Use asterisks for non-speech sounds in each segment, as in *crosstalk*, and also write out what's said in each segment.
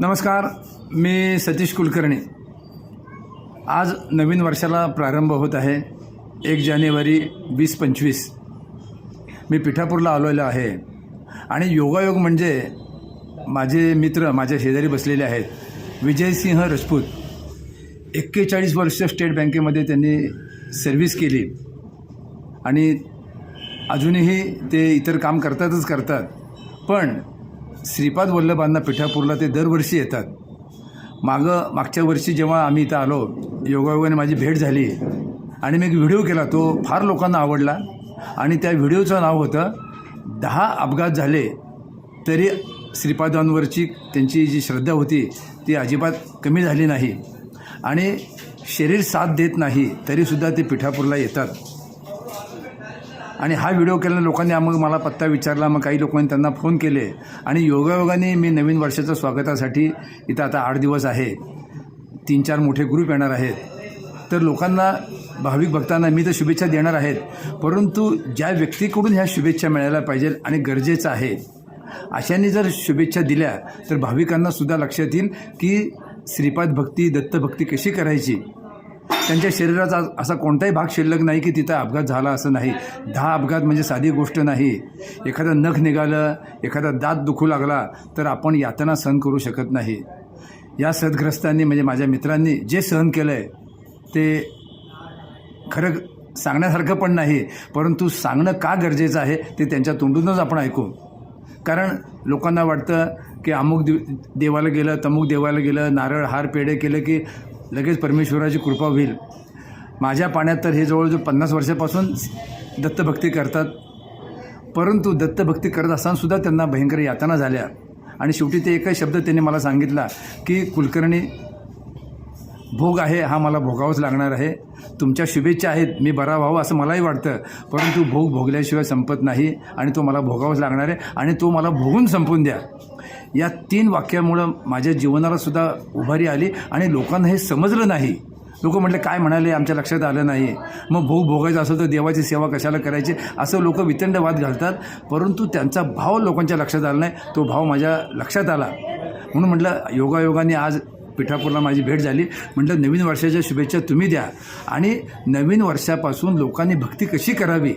नमस्कार मी सतीश कुलकर्णी. आज नवीन वर्षाला प्रारंभ होत आहे एक जानेवारी वीस पंचवीस. मी पिठापूरला आलेलो आहे. आणि योगायोग म्हणजे माझे मित्र माझ्या शेजारी बसलेले आहेत विजयसिंह राजपूत. एक्केचाळीस वर्ष स्टेट बँकेमध्ये त्यांनी सर्व्हिस केली. आणि अजूनही ते इतर काम करतातच करतात. पण श्रीपाद वल्लभांना पिठापूरला ते दरवर्षी येतात. मागं मागच्या वर्षी जेव्हा आम्ही इथं आलो योगायोगाने माझी भेट झाली. आणि मी एक व्हिडिओ केला तो फार लोकांना आवडला. आणि त्या व्हिडिओचं नाव होतं दहा अपघात झाले तरी श्रीपादांवरची त्यांची जी श्रद्धा होती ती अजिबात कमी झाली नाही. आणि शरीर साथ देत नाही तरीसुद्धा ते पिठापूरला येतात. आणि हा व्हिडिओ केल्यानं लोकांनी मग मला पत्ता विचारला मग काही लोकांनी त्यांना फोन केले. आणि योगायोगाने मी नवीन वर्षाच्या स्वागतासाठी इथं आता आठ दिवस आहे. तीन चार मोठे ग्रुप येणार आहेत. तर लोकांना भाविक भक्तांना मी तर शुभेच्छा देणार आहेत. परंतु ज्या व्यक्तीकडून ह्या शुभेच्छा मिळायला पाहिजेत आणि गरजेचं आहे अशाने जर शुभेच्छा दिल्या तर भाविकांनासुद्धा लक्षात येईल की श्रीपाद भक्ती दत्तभक्ती कशी करायची? त्यांच्या शरीराचा असा कोणताही भाग शिल्लक नाही की तिथं अपघात झाला असं नाही. दहा अपघात म्हणजे साधी गोष्ट नाही. एखादं नख निघालं एखादा दात दुखू लागला तर आपण यातना सहन करू शकत नाही. या सदग्रस्तांनी म्हणजे माझ्या मित्रांनी जे सहन केलं आहे ते खरं सांगण्यासारखं पण नाही परंतु सांगणं का गरजेचं आहे ते त्यांच्या तोंडूनच आपण ऐकू. कारण लोकांना वाटतं की अमुक दे देवाला गेलं तमुक देवाला गेलं नारळ हार पेढे केलं की लगेच परमेश्वराची कृपा होईल. माझ्या पाण्यात तर हे जवळजवळ पन्नास वर्षापासून दत्तभक्ती करतात. परंतु दत्तभक्ती करत असतानासुद्धा त्यांना भयंकर यातना झाल्या. आणि शेवटी ते एकच शब्द त्यांनी मला सांगितला की कुलकर्णी भोग आहे हा मला भोगावाच लागणार आहे. तुमच्या शुभेच्छा आहेत मी बरा व्हावं असं मलाही वाटतं. परंतु भोग भोगल्याशिवाय संपत नाही आणि तो मला भोगावाच लागणार आहे आणि तो मला भोगून संपवून द्या. या तीन वाक्यामुळं माझ्या जीवनाला सुद्धा उभारी आली आणि लोकांना हे समजलं नाही. लोक म्हटले काय म्हणाले? आमच्या लक्षात आलं नाही. मग भोग भोगायचं असेल तर देवाची सेवा कशाला करायची? असं लोक वितंडवाद घालतात परंतु त्यांचा भाव लोकांच्या लक्षात आला नाही. तो भाव माझ्या लक्षात आला. म्हणून म्हटलं योगायोगाने आज पिठापूरला माझी भेट झाली. म्हटलं नवीन वर्षाच्या शुभेच्छा तुम्ही द्या. आणि नवीन वर्षापासून लोकांनी भक्ती कशी करावी?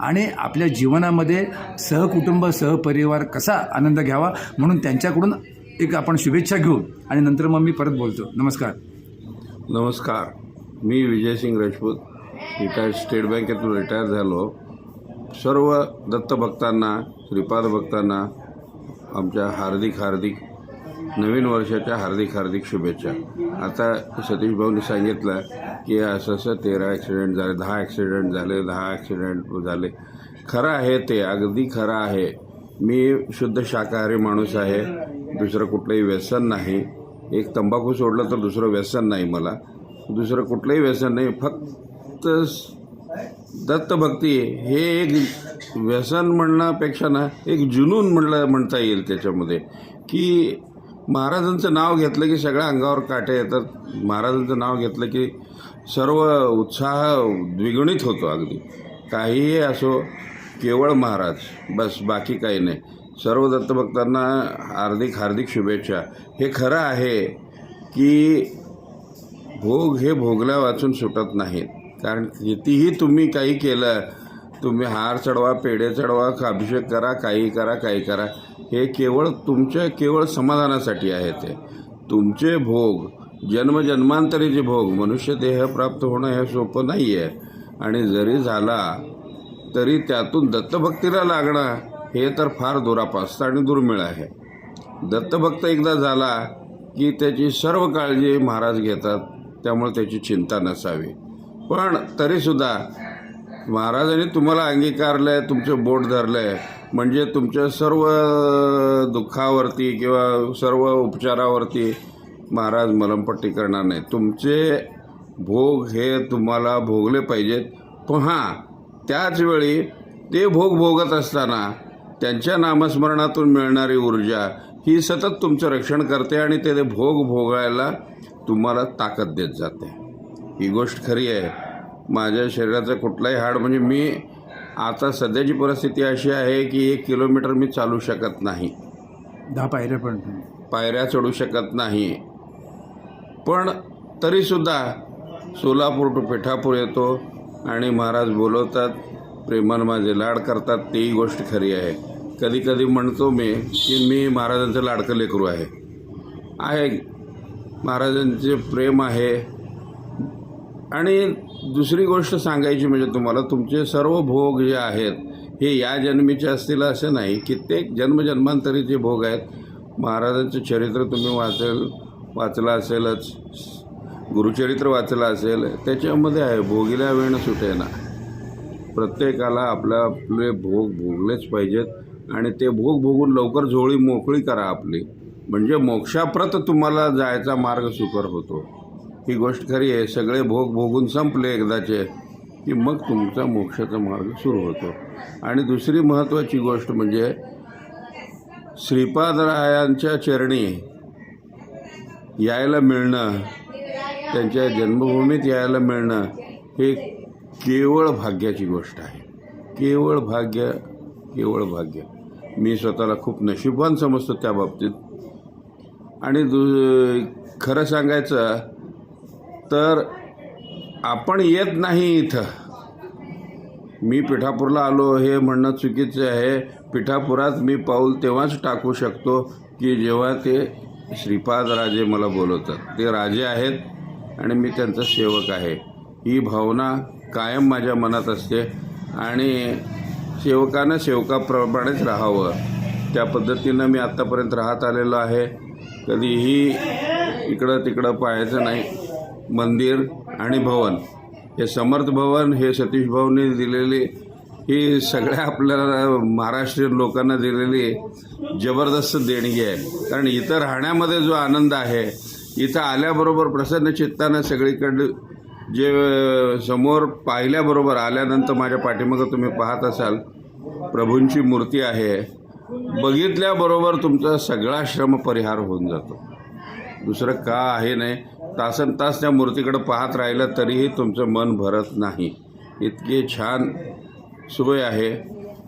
आणि आपल्या जीवनामध्ये सहकुटुंब सहपरिवार कसा आनंद घ्यावा म्हणून त्यांच्याकडून एक आपण शुभेच्छा घेऊ आणि नंतर मग मी परत बोलतो. नमस्कार. नमस्कार. मी विजयसिंग राजपूत रिटायर्ड स्टेट बँकेतून रिटायर झालो. सर्व दत्तभक्तांना श्रीपाद भक्तांना आमच्या हार्दिक हार्दिक नवीन वर्षाच्या हार्दिक हार्दिक शुभेच्छा. आता सतीश भाऊनी सांगितलं की असं असं तेरा ॲक्सिडेंट झाले दहा ॲक्सिडेंट झाले दहा ॲक्सिडेंट झाले. खरं आहे ते अगदी खरं आहे. मी शुद्ध शाकाहारी माणूस आहे दुसरं कुठलंही व्यसन नाही. एक तंबाखू सोडलं तर दुसरं व्यसन नाही मला. दुसरं कुठलंही व्यसन नाही फक्त दत्तभक्ती हे एक व्यसन म्हणण्यापेक्षा ना एक जुनून म्हणलं म्हणता येईल त्याच्यामध्ये. की महाराजांचं नाव घेतलं की सगळ्या अंगावर काटे येतात. महाराजांचं नाव घेतलं की सर्व उत्साह द्विगुणित होतो अगदी. काहीही असो केवळ महाराज बस बाकी काही नाही. सर्व दत्तभक्तांना हार्दिक हार्दिक शुभेच्छा. हे खरं आहे की भोग हे भोगल्या वाचून सुटत नाहीत कारण कितीही तुम्ही काही केलं तुम्ही हार चढवा पेढे चढवा अभिषेक करा काही करा काही करा. हे केवळ तुमच्या केवळ समाधानासाठी आहे ते. तुमचे भोग जन्मजन्मांतरीचे भोग मनुष्य देह प्राप्त होणं हे सोपं नाही आहे आणि जरी झाला तरी त्यातून दत्तभक्तीला लागणं हे तर फार दुरापास्त आणि दुर्मिळ आहे. दत्तभक्त एकदा झाला की त्याची सर्व काळजी महाराज घेतात त्यामुळे त्याची चिंता नसावी. पण तरीसुद्धा महाराजांनी तुम्हाला अंगीकारलं आहे तुमचं बोट धरलं आहे म्हणजे तुमच्या सर्व दुःखावरती किंवा सर्व उपचारावरती महाराज मलमपट्टी करणार नाही. तुमचे भोग हे तुम्हाला भोगले पाहिजेत. पण हां त्याचवेळी ते भोग भोगत असताना त्यांच्या नामस्मरणातून मिळणारी ऊर्जा ही सतत तुमचं रक्षण करते आणि ते भोग भोगायला तुम्हाला ताकद देत जाते. ही गोष्ट खरी आहे. माझ्या शरीराचं कुठलाही हाड म्हणजे मी आता सध्याची परिस्थिती अशी आहे की एक किलोमीटर मी चालू शकत नाही. दहा पायऱ्या पण पायऱ्या चढू शकत नाही. पण तरीसुद्धा सोलापूर टू पिठापूर येतो आणि महाराज बोलवतात प्रेमान माझे लाड करतात तेही गोष्ट खरी आहे. कधी कधी म्हणतो मी की मी महाराजांचं लाडकं लेकरू आहे. आहे. महाराजांचे प्रेम आहे. आणि दुसरी गोष्ट सांगायची म्हणजे तुम्हाला तुमचे सर्व भोग जे आहेत हे या जन्मीचे असतील असं नाही. कित्येक जन्मजन्मांतरीचे भोग आहेत. महाराजांचं चरित्र तुम्ही वाचेल वाचलं असेलच. गुरुचरित्र वाचलं असेल. त्याच्यामध्ये आहे भोगीला वेळ सुटेना. प्रत्येकाला आपल्या आपले भोग भोगलेच पाहिजेत. आणि ते भोग भोगून लवकर झोळी मोकळी करा आपली. म्हणजे मोक्षाप्रत तुम्हाला जायचा मार्ग सुकर होतो. ही गोष्ट खरी आहे. सगळे भोग भोगून संपले एकदाचे की मग तुमचा मोक्षाचा मार्ग सुरू होतो. आणि दुसरी महत्त्वाची गोष्ट म्हणजे श्रीपादरायांच्या चरणी यायला मिळणं त्यांच्या जन्मभूमीत यायला मिळणं हे केवळ भाग्याची गोष्ट आहे. केवळ भाग्य केवळ भाग्य. मी स्वतःला खूप नशीबवान समजतो त्या बाबतीत. आणि दु खरं सांगायचं तर आपण येत नाही इथं. मी पिठापूरला आलो हे म्हणणं चुकीचं आहे. पिठापुरात मी पाऊल तेव्हाच टाकू शकतो की जेव्हा ते श्रीपाद राजे मला बोलवतात. ते राजे आहेत आणि मी त्यांचा सेवक आहे. ही भावना कायम माझ्या मनात असते आणि सेवकानं सेवकाप्रमाणेच राहावं. त्या पद्धतीनं मी आत्तापर्यंत राहत आलेलो आहे. कधीही इकडं तिकडं पाहायचं नाही. मंदिर आणि भवन. हे समर्थ भवन हे सतीश भाऊने दिलेली ही सगळ्या आपल्याला महाराष्ट्रीयन लोकांना दिलेली जबरदस्त देणगी आहे. कारण इथं राहण्यामध्ये जो आनंद आहे इथं आल्याबरोबर प्रसन्न चित्तानं सगळीकडे जे समोर पाहिल्याबरोबर आल्यानंतर माझ्या पाठीमागं तुम्ही पाहत असाल प्रभूंची मूर्ती आहे. बघितल्याबरोबर तुमचा सगळा श्रम परिहार होऊन जातो. दुसरं का आहे नाही? तासन तास त्या मूर्तीकडे पाहत राहिलं तरीही तुमचं मन भरत नाही. इतकी छान सोय आहे.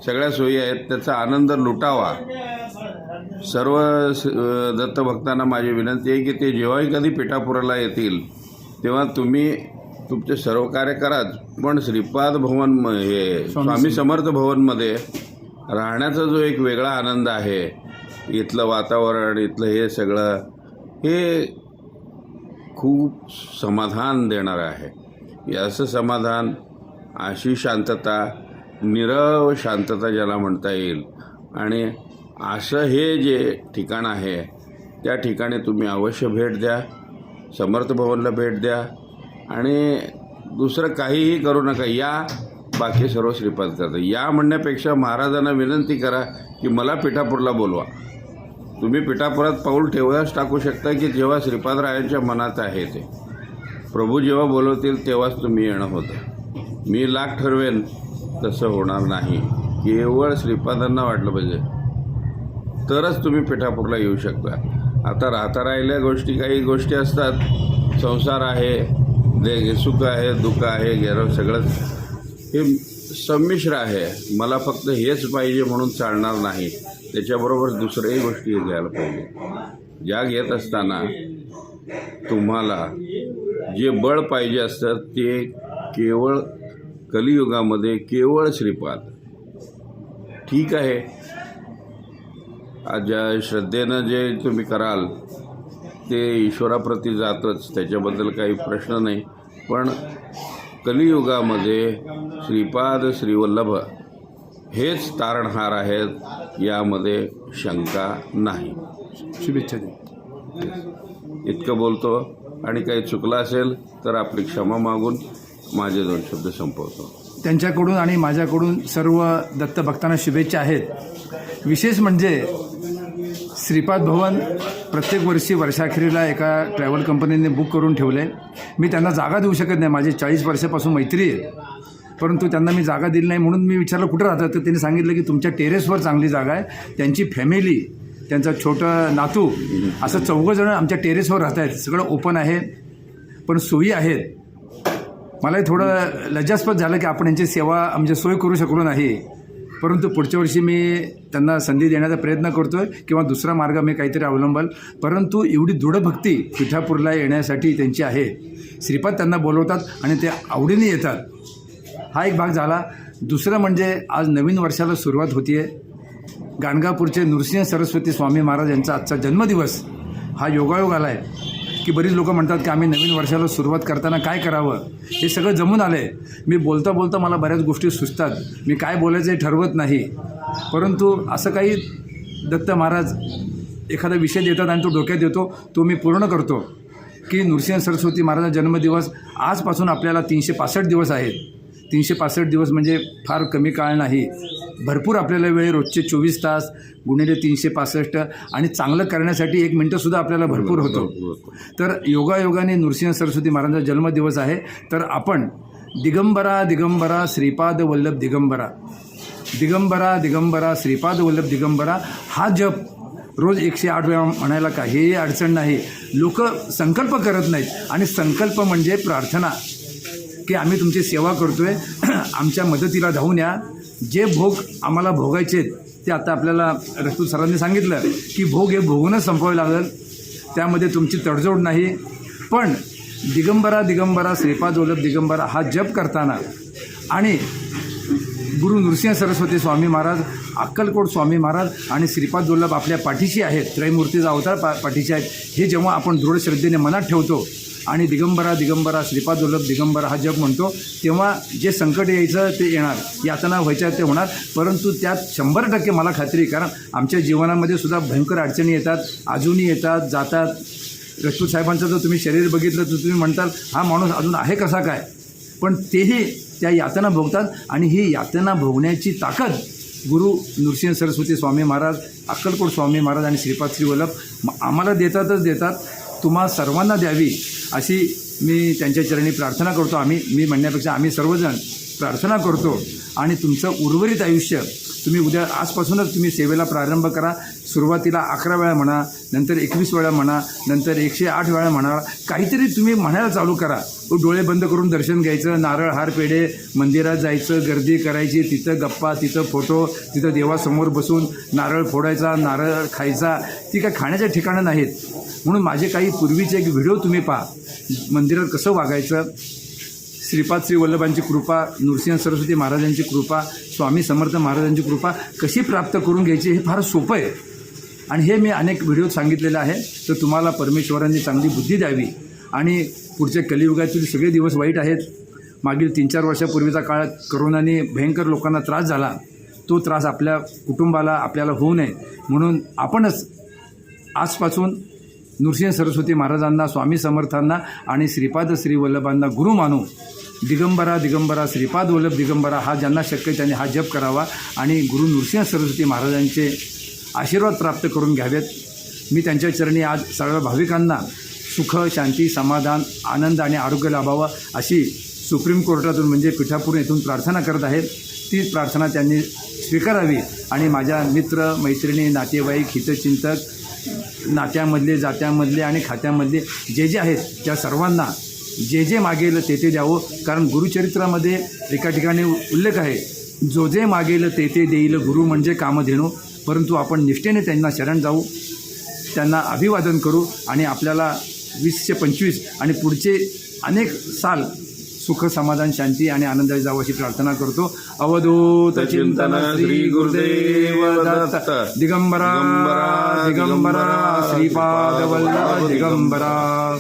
सगळ्या सोयी आहेत. त्याचा आनंद लुटावा. सर्व दत्तभक्तांना माझी विनंती आहे की ते जेव्हाही कधी पिठापुराला येतील तेव्हा तुम्ही तुमचे सर्व कार्य कराच पण श्रीपाद भवन हे स्वामी समर्थ भवनमध्ये राहण्याचा जो एक वेगळा आनंद आहे इथलं वातावरण इथलं हे सगळं हे खूप समाधान देणारं आहे. याचं समाधान अशी शांतता निरव शांतता ज्याला म्हणता येईल. आणि असं हे जे ठिकाण आहे त्या ठिकाणी तुम्ही अवश्य भेट द्या समर्थ भवनला भेट द्या. आणि दुसरं काहीही करू नका या बाकी सर्व श्रीपाद करतात. या म्हणण्यापेक्षा महाराजांना विनंती करा की मला पिठापूरला बोलवा. तुम्ही पिठापुरात पाऊल ठेवल्यास टाकू शकता की जेव्हा श्रीपादरायांच्या मनात आहे ते. प्रभू जेव्हा बोलवतील तेव्हाच तुम्ही येणं होतं. मी लाख ठरवेन तसं होणार नाही. केवळ श्रीपादांना वाटलं पाहिजे. तरच तुम्ही पिठापूरला येऊ शकता. आता राहता राहिल्या गोष्टी काही गोष्टी असतात. संसार आहे दे सुख आहे दुःख आहे गेरव सगळंच. हे संमिश्र आहे. मला फक्त हेच पाहिजे म्हणून चालणार नाही. त्याच्याबरोबर दुसऱ्याही गोष्टी घ्यायला पाहिजे. ज्या घेत असताना तुम्हाला जे बळ पाहिजे असतं ते केवळ कलियुगामध्ये केवळ श्रीपाद. ठीक आहे. आज ज्या श्रद्धेनं जे तुम्ही कराल ते ईश्वराप्रती जातच त्याच्याबद्दल काही प्रश्न नाही. पण कलियुगामध्ये श्रीपाद श्रीवल्लभ हेच तारणहार आहेत यामध्ये शंका नाही. शुभेच्छा इतकं बोलतो आणि काही चुकलं असेल तर आपली क्षमा मागून माझे दोन शब्द संपवतो. त्यांच्याकडून आणि माझ्याकडून सर्व दत्तभक्तांना शुभेच्छा आहेत. विशेष म्हणजे श्रीपाद भवन प्रत्येक वर्षी वर्षाखेरीला एका ट्रॅव्हल कंपनीने बुक करून ठेवले मी त्यांना जागा देऊ शकत नाही माझी चाळीस वर्षापासून मैत्री आहे. परंतु त्यांना मी जागा दिली नाही म्हणून मी विचारलं कुठं राहतात तर त्यांनी सांगितलं की तुमच्या टेरेसवर चांगली जागा आहे. त्यांची फॅमिली त्यांचा छोटं नातू असं चौघंजणं आमच्या टेरेसवर राहत आहेत सगळं ओपन आहे पण सोयी आहेत. मलाही थोडं लज्जास्पद झालं की आपण यांची सेवा म्हणजे सोय करू शकलो नाही. परंतु पुढच्या वर्षी मी त्यांना संधी देण्याचा प्रयत्न करतो आहे किंवा दुसरा मार्ग मी काहीतरी अवलंबल. परंतु एवढी दृढभक्ती पिठापूरला येण्यासाठी त्यांची आहे. श्रीपाद त्यांना बोलवतात आणि ते आवडीने येतात. हा एक भाग झाला. दुसरं म्हणजे आज नवीन वर्षाला सुरुवात होती आहे गाणगापूरचे नृसिंह सरस्वती स्वामी महाराज यांचा आजचा जन्मदिवस हा योगायोग आला आहे. की बरीच लोकं म्हणतात की आम्ही नवीन वर्षाला सुरुवात करताना काय करावं? हे सगळं जमून आलं आहे मी बोलता बोलता मला बऱ्याच गोष्टी सुचतात. मी काय बोलायचं हे ठरवत नाही. परंतु असं काही दत्त महाराज एखादा विषय देतात आणि तो डोक्यात देतो तो मी पूर्ण करतो. की नृसिंह सरस्वती महाराजांचा जन्मदिवस आजपासून आपल्याला तीनशे पासष्ट दिवस आहेत. तीनशे पासष्ट दिवस म्हणजे फार कमी काळ नाही. भरपूर आपल्याला वेळ रोजचे चोवीस तास गुणिले तीनशे पासष्ट आणि चांगलं करण्यासाठी एक मिनटंसुद्धा आपल्याला भरपूर होतो. तर योगायोगाने नृसिंह सरस्वती महाराजांचा जन्मदिवस आहे. तर आपण दिगंबरा दिगंबरा श्रीपाद वल्लभ दिगंबरा. दिगंबरा दिगंबरा श्रीपाद वल्लभ दिगंबरा हा जप रोज एकशे आठ वेळा म्हणायला काहीही अडचण नाही. लोक संकल्प करत नाहीत आणि संकल्प म्हणजे प्रार्थना. की आम्ही तुमची सेवा करतो आहे *clears throat* आमच्या मदतीला धावून या. जे भोग आम्हाला भोगायचे आहेत, ते आता आपल्याला रस्तू सरांनी सांगितलं की भोग हे भोगूनच संपवावे लागेल. त्यामध्ये तुमची तडजोड नाही. पण दिगंबरा दिगंबरा श्रीपाद वल्लभ दिगंबरा हा जप करताना आणि गुरु नृसिंह सरस्वती स्वामी महाराज अक्कलकोट स्वामी महाराज आणि श्रीपाद वल्लभ आपल्या पाठीशी आहेत. त्रयमूर्तीचा अवतार पा पाठीशी आहेत. हे जेव्हा आपण दृढ श्रद्धेने मनात ठेवतो आणि दिगंबरा दिगंबरा श्रीपाद दुर्लभ दिगंबरा हा जप म्हणतो. तेव्हा जे संकट यायचं ते येणार. यातना व्हायच्या ते होणार. परंतु त्यात शंभर टक्के मला खात्री कारण आमच्या जीवनामध्ये सुद्धा भयंकर अडचणी येतात अजूनही येतात जातात. रजपूत साहेबांचं जर तुम्ही शरीर बघितलं तर तुम्ही म्हणताल हा माणूस अजून आहे कसा काय? पण तेही त्या यातना भोगतात आणि ही यातना भोगण्याची ताकद गुरु नृसिंह सरस्वती स्वामी महाराज अक्कलकोट स्वामी महाराज आणि श्रीपाद श्री वल्लभ आम्हाला देतातच देतात. तुम्हा सर्वांना द्यावी. अशी मी त्यांच्या चरणी प्रार्थना करतो. आम्ही मी म्हणण्यापेक्षा आम्ही सर्वजण प्रार्थना करतो. आणि तुमचं उर्वरित आयुष्य तुम्ही उद्या आजपासूनच तुम्ही सेवेला प्रारंभ करा. सुरुवातीला अकरा वेळा म्हणा नंतर एकवीस वेळा म्हणा नंतर एकशे आठ वेळा म्हणा काहीतरी तुम्ही म्हणायला चालू करा. तो डोळे बंद करून दर्शन घ्यायचं नारळ हार पेढे मंदिरात जायचं गर्दी करायची तिथं गप्पा तिथं फोटो तिथं देवासमोर बसून नारळ फोडायचा नारळ खायचा ती काय खाण्याच्या ठिकाणं नाहीत. म्हणून माझे काही पूर्वीचे एक व्हिडिओ तुम्ही पहा. मंदिरात कसं वागायचं? श्रीपाद श्री वल्लभांची कृपा नृसिंह सरस्वती महाराजांची कृपा स्वामी समर्थ महाराजांची कृपा कशी प्राप्त करून घ्यायची हे फार सोपं आहे. आणि हे मी अनेक व्हिडिओत सांगितलेलं आहे. तर तुम्हाला परमेश्वरांनी चांगली बुद्धी द्यावी. आणि पुढच्या कलियुगातील सगळे दिवस वाईट आहेत. मागील तीन चार वर्षापूर्वीचा काळ करोनाने भयंकर लोकांना त्रास झाला. तो त्रास आपल्या कुटुंबाला आपल्याला होऊ नये. म्हणून आपणच आजपासून नृसिंह सरस्वती महाराजांना स्वामी समर्थांना आणि श्रीपाद श्री वल्लभांना गुरु मानू. दिगंबरा दिगंबरा श्रीपाद वल्लभ दिगंबरा हा ज्यांना शक्य त्यांनी हा जप करावा आणि गुरु नृसिंह सरस्वती महाराजांचे आशीर्वाद प्राप्त करून घ्यावेत. मी त्यांच्या चरणी आज सर्व भाविकांना सुख शांती समाधान आनंद आणि आरोग्य लाभावं अशी सुप्रीम कोर्टातून म्हणजे पिठापूर येथून प्रार्थना करत आहेत. ती प्रार्थना त्यांनी स्वीकारावी आणि माझ्या मित्र मैत्रिणी नातेवाईक हितचिंतक नात्यामधले जात्यामधले आणि खात्यामधले जे जे आहेत त्या सर्वांना जे जे मागेल ते ते द्यावं. कारण गुरुचरित्रामध्ये एका ठिकाणी उल्लेख आहे जो जे मागेल ते ते देईल गुरु म्हणजे कामधेणू परंतु आपण निष्ठेने त्यांना शरण जाऊ त्यांना अभिवादन करू आणि आपल्याला वीसशे पंचवीस आणि पुढचे अनेक साल सुख समाधान शांती आणि आनंदाची जावं अशी प्रार्थना करतो. अवधूत चिंतन श्री गुरुदेव दत्त. दिगंबरा दिगंबरा श्रीपाद वल्लभ. दिगंबरा.